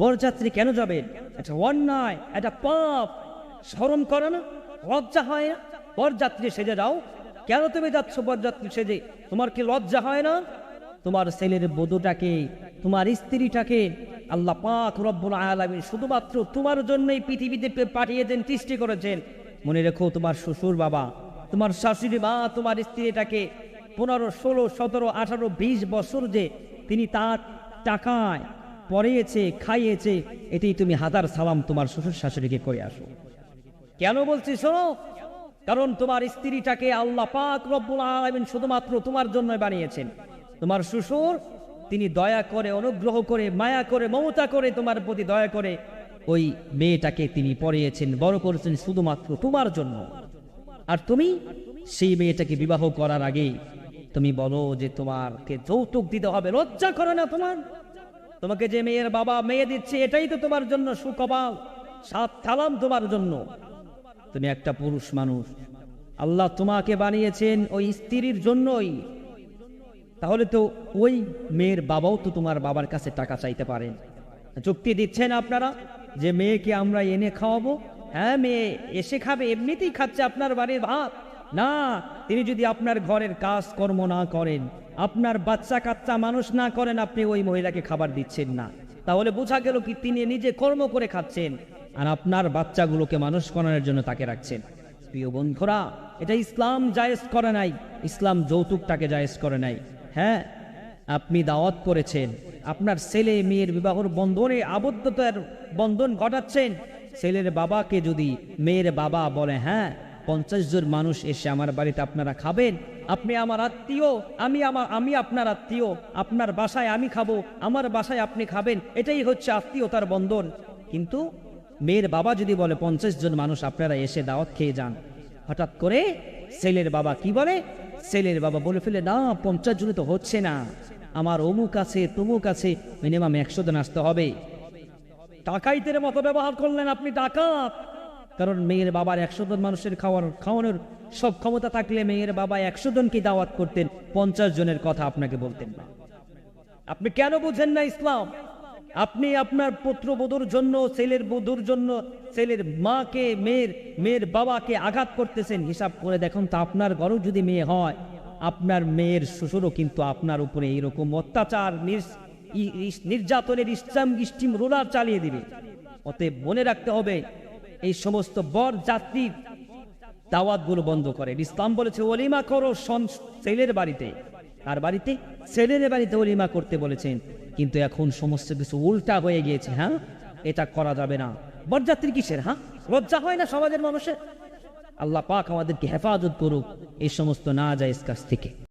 বরযাত্রী কেন যাবেন এটা অন্যায়, এটা পাপ। স্মরণ করে না, লজ্জা হয় না। বরযাত্রী সেজে যাও। কেন তুমি যাচ্ছ বরযাত্রী সেজে? তোমার কি লজ্জা হয় না? তোমার ছেলের বধূটাকে, তোমার স্ত্রীটাকে আল্লাহ পাক রব্বুল আলামিন শুধুমাত্র তোমার জন্যই পৃথিবীতে পাঠিয়েছেন, সৃষ্টি করেছেন। মনে রেখো তোমার শ্বশুর বাবা, তোমার শাশুড়ি মা, তোমার স্ত্রীটাকে পনেরো, ষোলো, সতেরো, আঠারো, বিশ বছর যে তিনি তার টাকায় পড়িয়েছে খাইয়েছে, এতেই তুমি হাজার সালাম তোমার শ্বশুর শাশুড়িকে করে আসো। কেন বলছি শোনো? কারণ তোমার স্ত্রীটাকে আল্লাহ পাক রব্বুল আলামিন শুধুমাত্র তোমার জন্য বানিয়েছেন। তোমার শ্বশুর, তিনি দয়া করে, অনুগ্রহ করে, মায়া করে, মমতা করে তোমার প্রতি দয়া করে ওই মেয়েটাকে তিনি পড়িয়েছেন, বড় করেছেন শুধুমাত্র তোমার জন্য। আর তুমি সেই মেয়েটাকে বিবাহ করার আগে তুমি বলো যে তোমারকে যৌতুক দিতে হবে, লজ্জা করে না তোমার? তোমাকে যে মেয়ের বাবা মেয়ে দিচ্ছে, এটাই তো তোমার জন্য সুকবাল। সাত থালাম তোমার জন্য। তুমি একটা পুরুষ মানুষ। আল্লাহ তোমাকে বানিয়েছেন ওই স্ত্রীর জন্যই। তাহলে তো ওই মেয়ের বাবাও তো তোমার বাবার কাছে টাকা চাইতে পারেন যুক্তি দিচ্ছেন আপনারা যে মেয়েকে আমরা এনে খাওয়াবো? হ্যাঁ মেয়ে এসে খাবে, এমনিতেই খাচ্ছে আপনার বাড়ির ভাত। না, তিনি যদি আপনার ঘরের কাজ কর্ম না করেন আপনার বাচ্চা কাচ্চা মানুষ না করেন আপনি ওই মহিলাকে খাবার দিচ্ছেন না। তাহলে বোঝা গেল কি তিনি নিজে কর্ম করে খাচ্ছেন আর আপনার বাচ্চাগুলোকে মানুষ করানোর জন্য তাকে রাখছেন। প্রিয় বন্ধুরা, এটা ইসলাম জায়েজ করে নাই, ইসলাম যৌতুকটাকে জায়েজ করে নাই। হ্যাঁ আপনি দাওয়াত করেছেন, আপনার ছেলে মেয়ের বিবাহর বন্ধনে আবদ্ধতার বন্ধন ঘটাচ্ছেন। ছেলের বাবাকে যদি মেয়ের বাবা বলে হ্যাঁ পঞ্চাশ জন মানুষ এসে আমার বাড়িতে, আপনারা খাবেন? আপনি আমার আত্মীয়, আমি আমার, আমি আপনার আত্মীয়, আপনার বাসায় আমি খাব, আমার বাসায় আপনি খাবেন। এটাই হচ্ছে আত্মীয়তার বন্ধন। কিন্তু মেয়ের বাবা যদি বলে, পঞ্চাশ জন মানুষ, আপনারা এসে দাওয়াত খেয়ে যান। হঠাৎ করে ছেলের বাবা কি বলে? ছেলের বাবা বলে ফেলে, না, পঞ্চাশ জনে তো হচ্ছে না। আমার অমুক আছে, তমুক আছে মিনিমাম একশো জন আসতে হবে। টাকাইতের মতো ব্যবহার করলেন আপনি, ডাকাত! কারণ মেয়ের বাবার একশো জন মানুষের খাওয়ার, খাওয়ানোর সব ক্ষমতা থাকলে মেয়ের বাবা একশো জনকে দাওয়াত করতেন। পঞ্চাশ জনের কথা আপনাকে বলতেন না। আপনি কেন বুঝেন না ইসলাম? আপনি আপনার পুত্রবধূর জন্য, ছেলের বধূর জন্য, ছেলের মাকে, মেয়ের মেয়ের বাবাকে আঘাত করতেছেন। হিসাব করে দেখুন তো আপনার ঘরেও যদি মেয়ে হয়, আপনার মেয়ের শ্বশুরও কিন্তু আপনার উপরে এইরকম অত্যাচার নির্যাতনের ইসলাম স্টিম রোলার চালিয়ে দিবে। অতএব মনে রাখতে হবে এই সমস্ত বর যাত্রীর দাওয়াতগুলো বন্ধ করে। ইসলাম বলেছে অলিমা করো সন- ছেলের বাড়িতে। আর বাড়িতে? ছেলের বাড়িতে অলিমা করতে বলেছেন। কিন্তু এখন সমস্ত কিছু উল্টা হয়ে গিয়েছে হ্যাঁ? এটা করা যাবে না। বরযাত্রী কিসের হ্যাঁ? লজ্জা হয় না সমাজের মানুষের? আল্লাহ পাক আমাদেরকে হেফাজত করুক, এই সমস্ত না যায় কাছ থেকে।